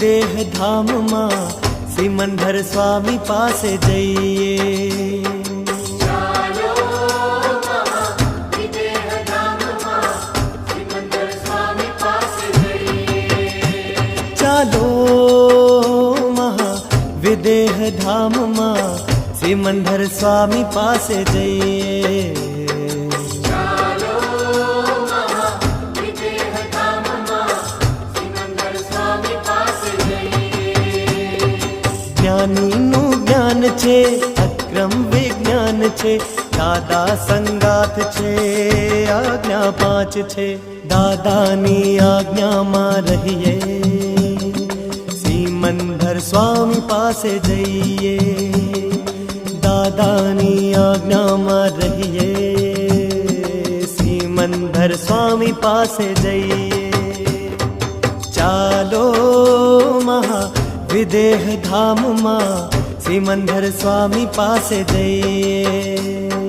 देह धाम माँ सिमंदर स्वामी पास जाइए चालो महा विदेह धाम माँ सिमंदर स्वामी पास जाइए જ્ઞાનીનું જ્ઞાન છે, અક્રમ વિજ્ઞાન છે, દાદા સંગાથ છે, આજ્ઞા પાંચ છે, દાદાની આજ્ઞામાં રહીએ. સિમંદર સ્વામી પાસે જઈએ, દાદાની આજ્ઞામાં રહીએ. સિમંદર સ્વામી પાસે જઈએ. ચાલો મહા વિદેહ ધામમાં સિમંદર સ્વામી પાસે જઈએ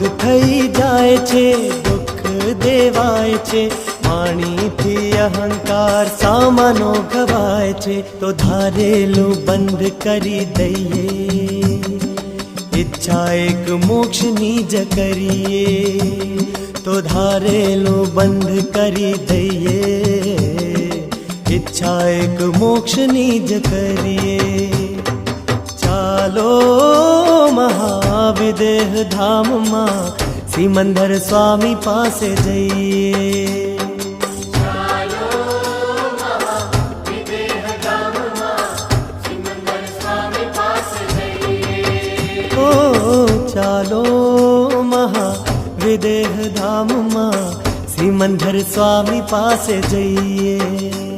ક્રોધ થઈ જાય છે, દુઃખ દેવાય છે, વાણીથી અહંકાર સામાનો ગવાય છે, તો ધારેલું બંધ કરી દઈએ. ઈચ્છા એક મોક્ષની જ કરીએ, તો ધારેલું બંધ કરી દઈએ. ઈચ્છા એક મોક્ષની જ કરીએ. મહાવિદેહ ધામમાં સિમંદર સ્વામી પાસે જઈએ ઓ ચાલો મહા વિદેહ ધામમાં સિમંદર સ્વામી પાસે જઈએ